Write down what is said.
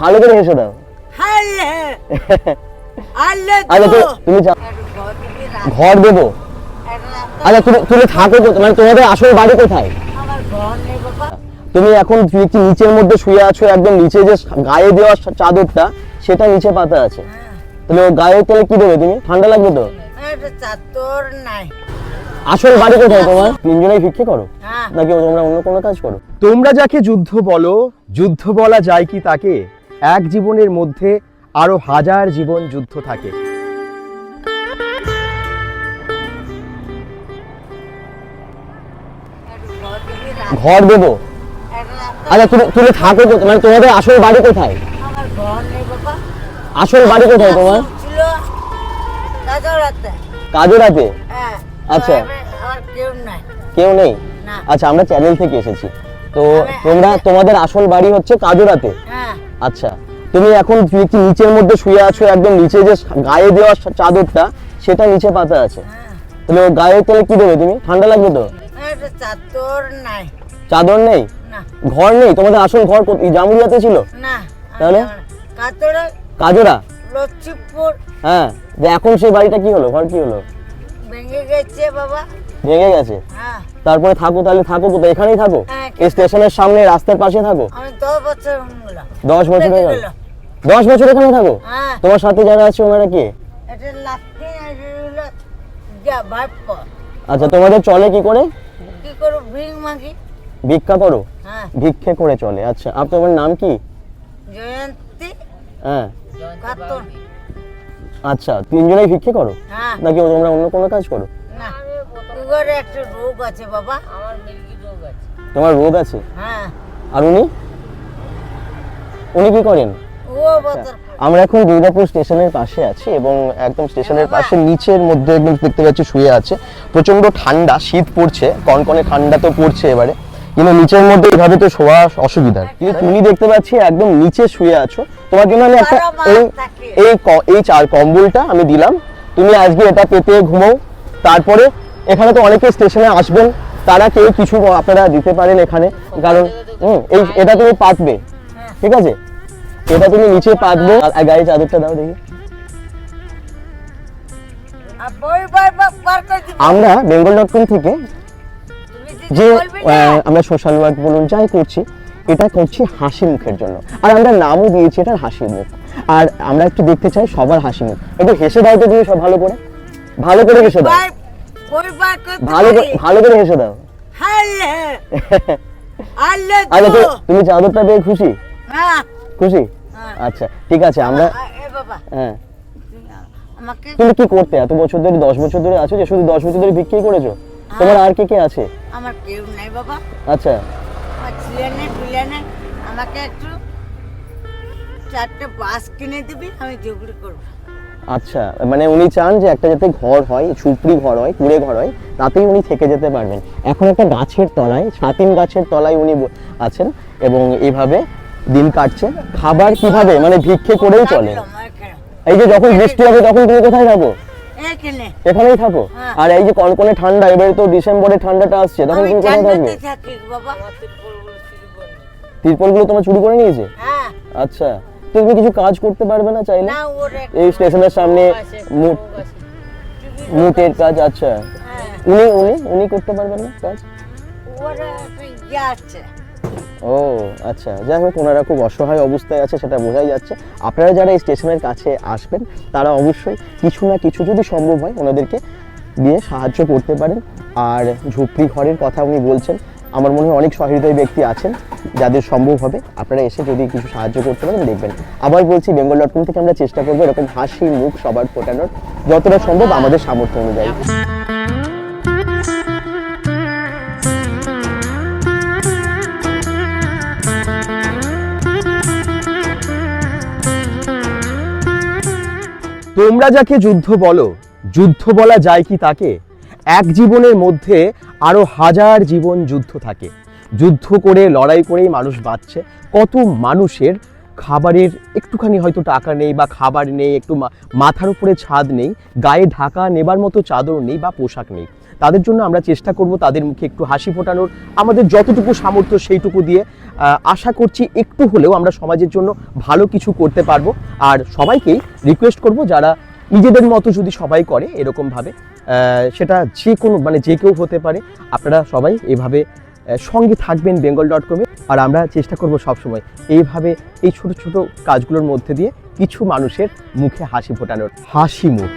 ভালো করে হেসে দাও। আচ্ছা তুমি ঘর দেবো। আচ্ছা তুমি তুমি থাকো? মানে তোমাদের আসল বাড়ি কোথায়? আমার ঘর নেই বাবা। তুমি এখন তুমি কি নিচের মধ্যে শুয়ে আছো একদম নিচে যে গায়ে দেওয়া চাদরটা সেটা নিচে পাতা আছে। তাহলে ও গায়ে তাহলে কি দেবে তুমি? ঠান্ডা লাগবে তো? চাদর নাই। আসল বাড়ি কোথায় তোমার? তিনজনেই ভিক্ষে করো? হ্যাঁ। নাকি তোমরা অন্য কোনো কাজ করো? তোমরা যাকে যুদ্ধ বলো যুদ্ধ বলা যায় কি তাকে? এক জীবনের মধ্যে আরও হাজার জীবন যুদ্ধ থাকে। ঘর দিবি? আচ্ছা তুমি তুমি থাকো কোথায়? মানে তোমাদের আসল বাড়ি কোথায়? আসল বাড়ি কোথায় তোমার? কাজরাতে? আচ্ছা। তো কেউ নেই? আচ্ছা আমরা চ্যানেল থেকে এসেছি। তো তোমরা তোমাদের আসল বাড়ি হচ্ছে কাজরাতে। আচ্ছা তুমি এখন কি নিচের মধ্যে শুয়ে আছো একদম নিচে যে গায়ে দেওয়া চাদরটা সেটা নিচে পাতা আছে। তাহলে গায়ে তাহলে কি দেবে তুমি? ঠান্ডা লাগবে তো? চাদর নাই। চাদর নেই? ঘর নেই? তোমাদের আসল ঘর জামুরিয়াতে ছিল? না তাহলে? কাজরা লক্ষ্মীপুর। হ্যাঁ। এখন সেই বাড়িটা কি হলো? ঘর কি হলো? ভেঙে গেছে বাবা। ভেঙে গেছে? হ্যাঁ। তারপরে থাকো তাহলে থাকো কোথায়? এখানেই থাকো? হ্যাঁ, এই স্টেশনের সামনে রাস্তার পাশে থাকো? আমি দশ বছর দশ বছর হয়ে গেল। দশ বছর এখানে থাকো? হ্যাঁ। তোমার সাথে যারা আছে ওনারা কে? আচ্ছা তোমাদের চলে কি করে? কি করো মাগি? ভিক্ষা করো? ভিক্ষে করে চলে আচ্ছা। তোমার নাম কি? জয়ন্তী। হ্যাঁ। আচ্ছা তিনজনেই ভিক্ষে করো? হ্যাঁ। নাকি তোমরা অন্য কোনো কাজ করো? না সুগারে একটা রোগ আছে বাবা। আমার মিল্কি রোগ আছে। তোমার রোগ আছে? হ্যাঁ। আর উনি? উনি কি করেন? আমরা এখন দুর্গাপুর স্টেশনের পাশে আছি এবং একদম স্টেশনের পাশে নিচের মধ্যে একদম দেখতে পাচ্ছি শুয়ে আছে। প্রচণ্ড ঠান্ডা শীত পড়ছে কনকনে ঠান্ডা তো পড়ছে এবারে। কিন্তু নিচের মধ্যে এইভাবে তো শোয়া অসুবিধা। কিন্তু তুমি দেখতে পাচ্ছি একদম নিচে শুয়ে আছো। তোমার জন্য আমি একটা এই এই এই চার কম্বলটা আমি দিলাম। তুমি আজকে এটা পেতে ঘুমাও। তারপরে এখানে তো অনেকে স্টেশনে আসবেন। তারা কেউ কিছু আপনারা দিতে পারেন এখানে। কারণ হুম, এই এটা তুমি পাতবে। ঠিক আছে? এটা তুমি নিচে পাতবে। আর গায়ে চাদরটা দাও দেখি। আমরা বেঙ্গল ডট কম থেকে যে আমরা সোশ্যাল ওয়ার্ক বলুন যাই করছি এটা করছি হাসি মুখের জন্য। আর আমরা নামও দিয়েছি এটা হাসির মুখ। আর আমরা একটু দেখতে চাই সবার হাসি মুখ। একটু হেসে দাও তো তুমি সব ভালো করে। ভালো করে হেসে দাও। ভালো করে ভালো করে হেসে দাও। আচ্ছা তুমি চাদরটা পেয়ে খুশি? খুশি? হ্যাঁ। আচ্ছা ঠিক আছে আমরা হ্যাঁ। তুমি কি করতে? এত বছর ধরে দশ বছর ধরে আছো যে শুধু দশ বছর ধরে বিক্রি করেছ? তোমার আর কে কে আছে? আমার কেউ নাই বাবা। আচ্ছা। আমার ছেলে নেই পিলে নেই। আমাকে একটু চারটে বাস কিনে দিবি আমি জুগড়ি করব। আচ্ছা মানে উনি চান যে একটা যাতে ঘর হয় ঝুপড়ি ঘর হয় কুড়ে ঘর হয় তাতেই উনি থেকে যেতে পারবেন। এখন একটা গাছের তলায় ছাতিম গাছের তলায় উনি আছেন এবং এইভাবে দিন কাটছে। খাবার কীভাবে? মানে ভিক্ষে করেই চলে। এই যে যখন বৃষ্টি হবে তখন তুমি কোথায় এখানে এখানেই থাকো? হ্যাঁ। আর এই যে কনকনে ঠান্ডা এবারে তো ডিসেম্বরে ঠান্ডাটা আসছে তখন তুমি কোথায় থাকবে? তিরপলগুলো তোমার চুরি করে নিয়েছে? হ্যাঁ। আচ্ছা। তো তুমি কিছু কাজ করতে পারবে না চাইলে? এই স্টেশনের সামনে মুটের কাজ আচ্ছা। হ্যাঁ। উনি উনি উনি করতে পারবেন না কাজ? ওর আছে। ও আচ্ছা যাই হোক, ওনারা খুব অসহায় অবস্থায় আছে, সেটা বোঝাই যাচ্ছে। আপনারা যারা এই স্টেশনের কাছে আসবেন, তারা অবশ্যই কিছু না কিছু যদি সম্ভব হয়, ওনাদেরকে দিয়ে সাহায্য করতে পারেন। আর ঝুপড়ি ঘরের কথা উনি বলছেন, আমার মনে হয় অনেক সহৃদয় ব্যক্তি আছেন, যাদের সম্ভব হবে, আপনারা এসে যদি কিছু সাহায্য করতে পারেন, দেখবেন। আবার বলছি বেঙ্গল ডট কম থেকে আমরা চেষ্টা করব এরকম হাসি মুখ সবার ফোটানোর, যতটা সম্ভব আমাদের সামর্থ্য অনুযায়ী। তোমরা যাকে যুদ্ধ বলো, যুদ্ধ বলা যায় কি তাকে? এক জীবনের মধ্যে আরও হাজার জীবন যুদ্ধ থাকে। যুদ্ধ করে, লড়াই করেই মানুষ বাঁচছে। কত মানুষের খাবারের একটুখানি হয়তো টাকা নেই বা খাবার নেই, একটু মাথার উপরে ছাদ নেই, গায়ে ঢাকা নেবার মতো চাদর নেই বা পোশাক নেই। তাদের জন্য আমরা চেষ্টা করব তাদের মুখে একটু হাসি ফোটানোর। আমাদের যতটুকু সামর্থ্য সেইটুকু দিয়ে আশা করছি একটু হলেও আমরা সমাজের জন্য ভালো কিছু করতে পারব। আর সবাইকেই রিকোয়েস্ট করব যারা নিজেদের মতো যদি সবাই করে এরকমভাবে সেটা যে কোনো মানে যে কেউ হতে পারে, আপনারা সবাই এভাবে সঙ্গে থাকবেন বেঙ্গল ডট কমে আর আমরা চেষ্টা করব সবসময় এইভাবে এই ছোট ছোট কাজগুলোর মধ্যে দিয়ে কিছু মানুষের মুখে হাসি ফোটানোর। হাসি মুখ।